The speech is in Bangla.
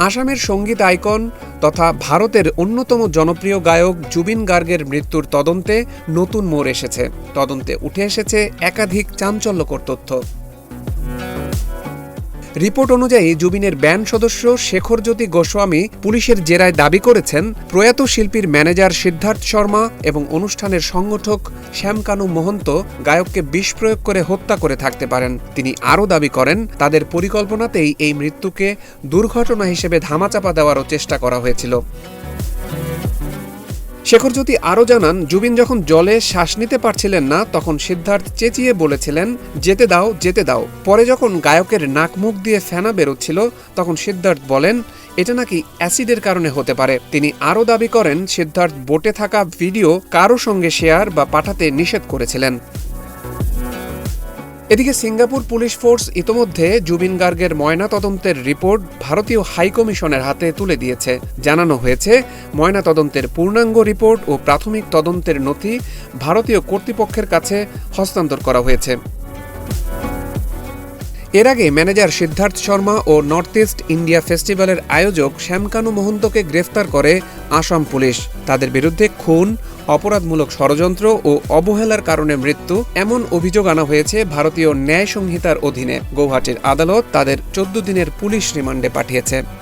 আসামের সংগীত আইকন তথা ভারতের অন্যতম জনপ্রিয় গায়ক জুবিন গার্গের মৃত্যুর তদন্তে নতুন মোড় এসেছে। তদন্তে উঠে এসেছে একাধিক চাঞ্চল্যকর তথ্য। রিপোর্ট অনুযায়ী জুবিনের ব্যান্ড সদস্য শেখর জ্যোতি গোস্বামী পুলিশের জেরায় দাবি করেছেন, প্রয়াত শিল্পীর ম্যানেজার সিদ্ধার্থ শর্মা এবং অনুষ্ঠানের সংগঠক শ্যামকানু মহন্ত গায়ককে বিষ প্রয়োগ করে হত্যা করে থাকতে পারেন। তিনি আরও দাবি করেন, তাদের পরিকল্পনাতেই এই মৃত্যুকে দুর্ঘটনা হিসেবে ধামাচাপা দেওয়ারও চেষ্টা করা হয়েছিল। শেখরজ্যোতি আরও জানান, জুবিন যখন জলে শ্বাস নিতে পারছিলেন না, তখন সিদ্ধার্থ চেঁচিয়ে বলেছিলেন, যেতে দাও যেতে দাও। পরে যখন গায়কের নাক মুখ দিয়ে ফেনা বেরোচ্ছিল, তখন সিদ্ধার্থ বলেন, এটা নাকি অ্যাসিডের কারণে হতে পারে। তিনি আরও দাবি করেন, সিদ্ধার্থ বোটে থাকা ভিডিও কারও সঙ্গে শেয়ার বা পাঠাতে নিষেধ করেছিলেন। এদিকে সিঙ্গাপুর পুলিশ ফোর্স ইতোমধ্যে জুবিন গার্গের ময়নাতদন্তের রিপোর্ট ভারতীয় হাইকমিশনের হাতে তুলে দিয়েছে। জানানো হয়েছে, ময়নাতদন্তের পূর্ণাঙ্গ রিপোর্ট ও প্রাথমিক তদন্তের নথি ভারতীয় কর্তৃপক্ষের কাছে হস্তান্তর করা হয়েছে। এর আগে ম্যানেজার সিদ্ধার্থ শর্মা ও নর্থ ইস্ট ইন্ডিয়া ফেস্টিভ্যালের আয়োজক শ্যামকানু মহন্তকে গ্রেফতার করে আসাম পুলিশ। তাদের বিরুদ্ধে খুন অপরাধমূলক ষড়যন্ত্র ও অবহেলার কারণে মৃত্যু, এমন অভিযোগ আনা হয়েছে ভারতীয় ন্যায় সংহিতার অধীনে। গৌহাটির আদালত তাদের চোদ্দ দিনের পুলিশ রিমান্ডে পাঠিয়েছে।